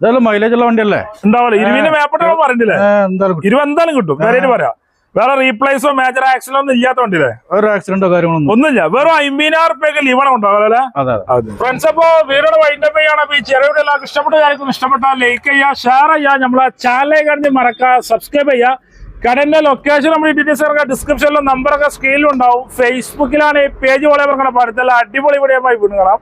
Speaker 2: എന്തായാലും മൈലേജ് ഉള്ള വണ്ടിയല്ലേ?
Speaker 1: ഉണ്ടാവില്ല ഇരുവിന്റെ മേപ്പെട്ട് പറഞ്ഞില്ലേ
Speaker 2: എന്തായാലും.
Speaker 1: ഇരുപത് എന്തായാലും കിട്ടും. വേറെ പറയാം. വേറെ റീപ്ലേസോ മേജർ ആക്സിഡന്റ് ഒന്നും ഇല്ലാത്ത വണ്ടിയില്ലേ
Speaker 2: ഒരു ആക്സിഡന്റോ കാര്യങ്ങളൊന്നും
Speaker 1: ഒന്നുമില്ല. വെറും അമ്പതിനായിരം റുപ്യക്ക് ലീവണം ഉണ്ടാവില്ല
Speaker 2: അതെ അതെ.
Speaker 1: ഫ്രണ്ട്സ് അപ്പോ വീടോട് വൈൻഡപ്പ് ചെയ്യണം അപ്പൊ ഈ ചെറിയ എല്ലാവർക്കും ഇഷ്ടപ്പെട്ട കാര്യങ്ങൾ ഇഷ്ടപ്പെട്ടാൽ ലൈക്ക് ചെയ്യുക ഷെയർ ചെയ്യുക. നമ്മളെ ചാനലിലേക്ക് കണ്ടി മറക്കുക സബ്സ്ക്രൈബ് ചെയ്യുക. കടന്റെ ലൊക്കേഷൻ നമ്മൾ ഡീറ്റെയിൽസ് ഒക്കെ ഡിസ്ക്രിപ്ഷനിലും നമ്പറൊക്കെ സ്ക്രീനിലും ഉണ്ടാവും ഫേസ്ബുക്കിലാണ് ഈ പേജ് പോലെ പറഞ്ഞ പഠിത്തല്ല അടിപൊളി വീഡിയോ വീണ്ടും കാണാം.